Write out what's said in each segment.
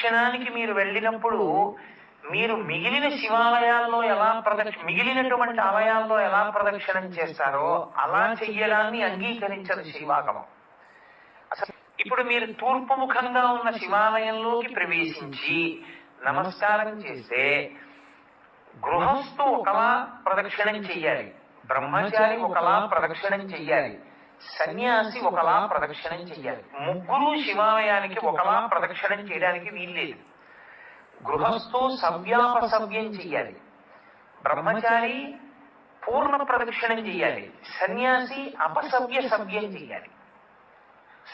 ప్రదక్షిణానికి మీరు వెళ్ళినప్పుడు మీరు మిగిలిన శివాలయాల్లో ఎలా ప్రదక్ష మిగిలినటువంటి ఆలయాల్లో ఎలా ప్రదక్షిణం చేస్తారో అలా చెయ్యడాన్ని అంగీకరించదు శివాగమం. అసలు ఇప్పుడు మీరు తూర్పు ముఖంగా ఉన్న శివాలయంలోకి ప్రవేశించి నమస్కారం చేస్తే గృహస్థు ఒకలా ప్రదక్షిణం చెయ్యాలి. బ్రహ్మచారి ఒకలా ప్రదక్షిణం చెయ్యాలి. సన్యాసి ఒకలా ప్రదక్షిణం చెయ్యాలి ముగ్గురు శివాలయానికి ఒకలా ప్రదక్షిణం చేయడానికి వీల్లేదు గృహస్థు సవ్యాపసవ్యం చెయ్యాలి బ్రహ్మచారి పూర్ణ ప్రదక్షిణం చెయ్యాలి సన్యాసి అపసవ్య సవ్యం చెయ్యాలి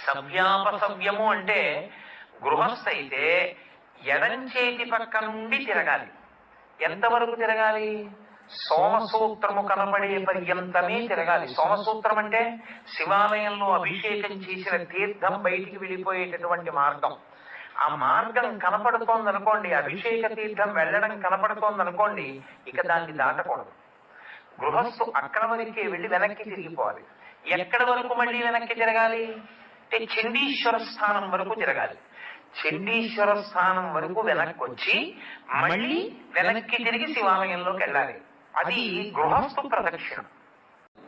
సవ్యాపసవ్యము అంటే గృహస్థ అయితే ఎడం చేతి పక్క నుండి తిరగాలి. ఎంతవరకు తిరగాలి? సోమసూత్రము కనబడే పర్యంతమే తిరగాలి. సోమసూత్రం అంటే శివాలయంలో అభిషేకం చేసిన తీర్థం బయటికి వెళ్ళిపోయేటటువంటి మార్గం. ఆ మార్గం కనపడుతోంది అనుకోండి అభిషేక తీర్థం వెళ్ళడం కనపడుతోంది అనుకోండి ఇక దాన్ని దాటకూడదు. గృహస్థు అక్కడ వరకు వెళ్ళి వెనక్కి తిరిగిపోవాలి. ఎక్కడ వరకు మళ్ళీ వెనక్కి తిరగాలి? అంటే చండీశ్వర స్థానం వరకు తిరగాలి. చండీశ్వర స్థానం వరకు వెనక్కి వచ్చి మళ్ళీ వెనక్కి తిరిగి శివాలయంలోకి వెళ్ళాలి. అది గృహస్థు ప్రదక్షిణం.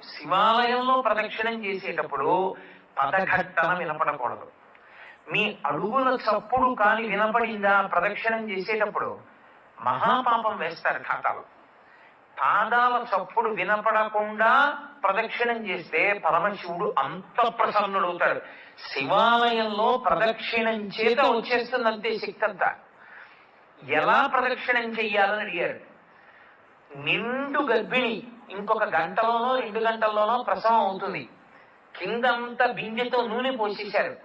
శివాలయంలో ప్రదక్షిణం చేసేటప్పుడు పదఘట్టన వినపడకూడదు. మీ అడుగుల చప్పుడు కాని వినపడిందా ప్రదక్షిణం చేసేటప్పుడు? మహాపాపం వేస్తారు ఖాతాలో. పాదాల చప్పుడు వినపడకుండా ప్రదక్షిణం చేస్తే పరమశివుడు అంత ప్రసన్నుడవుతాడు శివాలయంలో ప్రదక్షిణం చేత వచ్చేస్తుంది అంతే శక్తి అంతా. ఎలా ప్రదక్షిణం చెయ్యాలని అడిగారు? నిండు గర్భిణి. ఇంకొక గంటలోనో రెండు గంటల్లోనో ప్రసవం అవుతుంది. కిందంతా బిందెతో నూనె పోసేశారు.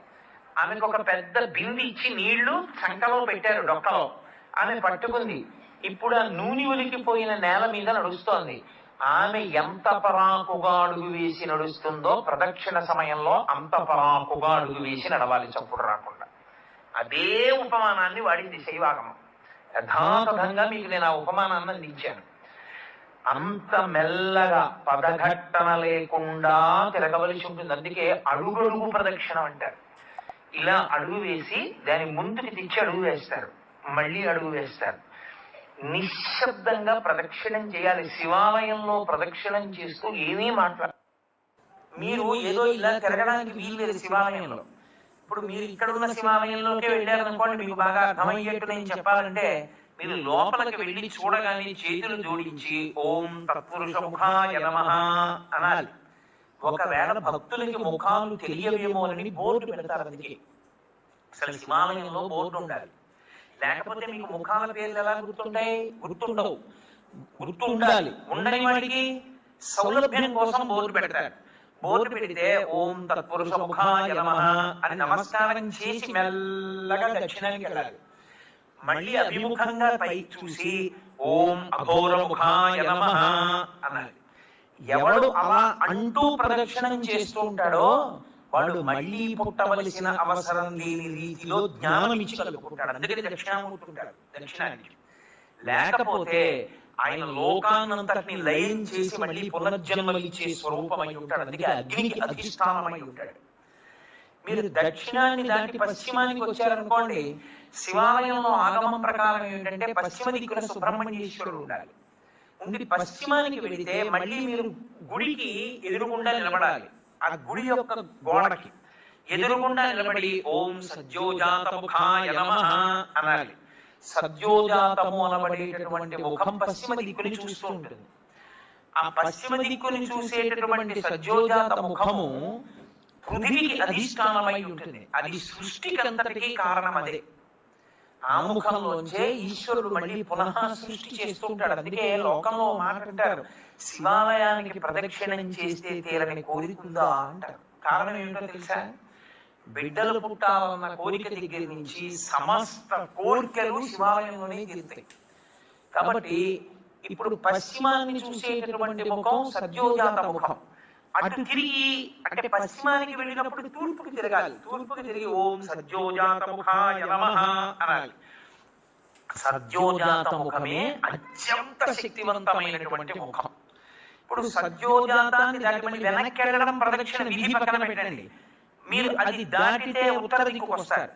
ఆమెకు ఒక పెద్ద బింది ఇచ్చి నీళ్ళు చంకలో పెట్టారు డొక్కలో. ఆమె పట్టుకుంది. ఇప్పుడు ఆ నూనె ఉలికిపోయిన నేల మీద నడుస్తోంది. ఆమె ఎంత పరాకుగా అడుగు వేసి నడుస్తుందో ప్రదక్షిణ సమయంలో అంత పరాకుగా అడుగు వేసి నడవాలి చప్పుడు రాకుండా. అదే ఉపమానాన్ని వాడింది శైవాగమం. యథాతథంగా మీకు నేను ఆ ఉపమానాన్ని అందించాను. అంత మెల్లగా పదఘట్టన లేకుండా తిరగవలసి ఉంటుంది. అందుకే అడుగడుగు ప్రదక్షిణం అంటారు. ఇలా అడుగు వేసి దాని ముందుకు తెచ్చి అడుగు వేస్తారు. మళ్ళీ అడుగు వేస్తారు. నిశ్శబ్దంగా ప్రదక్షిణం చేయాలి. శివాలయంలో ప్రదక్షిణం చేస్తూ ఏమీ మాట్లాడాలి మీరు ఏదో ఇలా తిరగడానికి వీల్లేదు శివాలయంలో. ఇప్పుడు మీరు ఇక్కడ ఉన్న శివాలయంలోకి వెళ్ళారనుకోండి మీకు బాగా అర్థమయ్యేట్టు నేను చెప్పాలంటే మీరు లోపలికి వెళ్ళి చూడగానే చేతులు జోడించి ఓం తత్పురుష ముఖాయ నమః అనాలి. ఒకవేళ భక్తులకి ముఖాలు తెలియవేమోనని బోర్డు పెడతారు అందుకే. అసలు శివాలయంలో బోర్డు ఉండాలి. లేకపోతే మీకు ముఖాల పేర్లు ఎలా గుర్తుంటాయి? గుర్తుండవు. గుర్తు ఉండాలి ఉండని వాడికి సౌలభ్యం కోసం బోర్డు పెడతారు. బోర్డు పెడితే ఓం తత్పురుష ముఖాయ నమః అని నమస్కారం చేసి మెల్లగా దక్షిణానికి వెళ్ళాలి. మళ్ళీ అభిముఖంగా పై చూసి ఓం అఘోర ముఖాయ నమః అనాలి ఎవడు అలా అంటూ ప్రదక్షిణం చేస్తూ ఉంటాడో వాడు మళ్ళీ పుట్టవలసిన అవసరం లేని రీతిలో జ్ఞానం ఇచ్చి కలుపుకుంటాడు. అందుకని దక్షిణామూర్తి ఉంటాడు. దక్షిణానికి లేకపోతే ఆయన లోకానంతటిని లయం చేసి మళ్ళీ పునర్జన్మలు ఇచ్చే స్వరూపమై ఉంటాడు. అందుకే అగ్నికి అధిష్టానమై ఉంటాడు. మీరు దక్షిణాన్ని దాటి పశ్చిమానికి వచ్చారనుకోండి శివాలయంలో ఆగమం ప్రకారం ఏంటంటే పశ్చిమ దిక్కున సుబ్రహ్మణ్యేశ్వరుడు ఉండాలి. ఉండి పశ్చిమానికి వెళితే మళ్ళీ మీరు గుడికి ఎదురుగుండా నిలబడాలి. ఆ గుడి యొక్క గోడకి ఎదురుగుండా నిలబడి ఓం సజ్జోజాత ముఖాయ నమః అనాలి. సద్యోజాతము అనబడేటటువంటి ముఖం పశ్చిమ దిక్కుని చూస్తూ ఉంటుంది. ఆ పశ్చిమ దిక్కుని చూసేటటువంటి సజ్జోజాత ముఖము పృథివీకి అధిష్టానమై ఉంటుంది. అది సృష్టికి అంతటికీ కారణం అదే ఆ ముఖంలోంచే ఈశ్వరుడు మళ్ళీ పునః సృష్టి చేస్తూ ఉంటాడు. అందుకే లోకంలో ఓ మాట అంటారు. శివాలయానికి ప్రదక్షిణం చేస్తే తీరని కోరికుందా అంటారు. కారణం ఏమిటో తెలుసా? బిడ్డలు పుట్టాలన్న కోరిక దగ్గర నుంచి సమస్త కోరికలు శివాలయంలోనే తీరుతాయి. కాబట్టి ఇప్పుడు పశ్చిమాన్ని చూసేటటువంటి ముఖం సద్యోజాత ముఖం. అటు తిరిగి అంటే పశ్చిమానికి వెళ్ళినప్పుడు తూర్పుకి తిరగాలి. తూర్పుకి తిరిగి ఓం సద్యోజాత ముఖాయ నమః అనాలి. సద్యోజాత ముఖమే అత్యంత శక్తివంతమైనటువంటి ముఖం. ఇప్పుడు సద్యోజాతాన్ని దాటి మళ్ళీ వెనక్కి వెళ్ళడం ప్రదక్షిణ విధి పక్కన పెట్టండి. మీరు అది దాటితే ఉత్తర దిక్కుకు వస్తారు.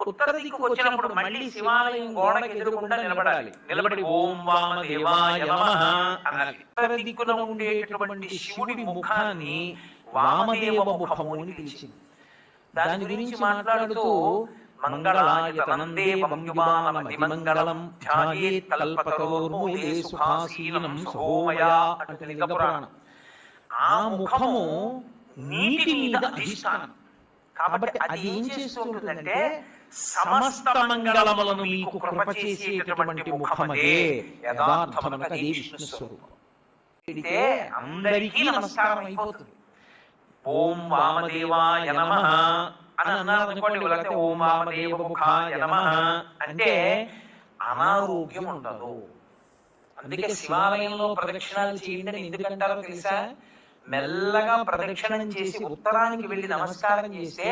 ఉత్తర దిక్కుకు వచ్చినప్పుడు మళ్ళీ శివాలయం గోడకి ఎదురుకుండా నిలబడాలి. నిలబడి ఓం వామదేవాయ నమః అనాలి ఉత్తర దిక్కున ఉండేటటువంటి శివుడి ముఖాన్ని వామదేవ ముఖము అని పిలిచింది. దాని గురించి మాట్లాడుతూ ధ్యాయేత్ కల్పతరోర్మూలే సుఖాసీనం సోమయా అంటే ఆ ముఖము నీటి మీద అధిష్టానం. కాబట్టి అది ఏం చేస్తూ ఉంటుందంటే సమస్త మంగళములను మీకు కృప చేసేటటువంటి ముఖమదే. యథార్థమునకు అది విష్ణు స్వరూపం పెడితే అందరికీ నమస్కారం అయిపోతుంది. ఓం వామదేవాయ నమ అని అన్నారు అనుకోండి లేకపోతే ఓం వామదేవ ముఖాయ నమ అంటే అనారోగ్యం ఉండదు. అందుకే శివాలయంలో ప్రదక్షిణాలు చేయండి ఎందుకంటారో తెలుసా? మెల్లగా ప్రదక్షిణం చేసి ఉత్తరానికి వెళ్ళి నమస్కారం చేస్తే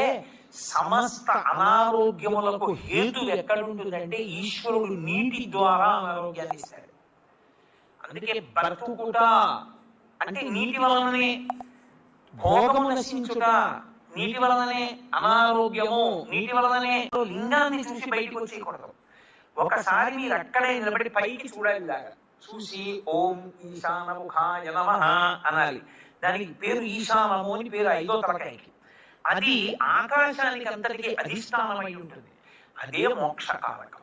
సమస్త అనారోగ్యములకు హేతు ఎక్కడుంటుందంటే ఈశ్వరుడు నీటి ద్వారా అనారోగ్యాన్ని ఇస్తాడు. అందుకే బ్రతుకుట అంటే నీటి వలననే భోగము నశించుట నీటి వలననే అనారోగ్యము నీటి వలననే లింగాన్ని చూసి బయటకు వచ్చేయకూడదు. ఒకసారి మీరు అక్కడే నిలబడి పైకి చూడాలి చూసి ఓం ఈశానముఖాయ నమ అనాలి. దానికి పేరు ఈశానము అని పేరు ఐదో తలకాయకి. అది ఆకాశానికి అంతటికీ అధిష్టానమై ఉంటుంది. అదే మోక్ష కారకం.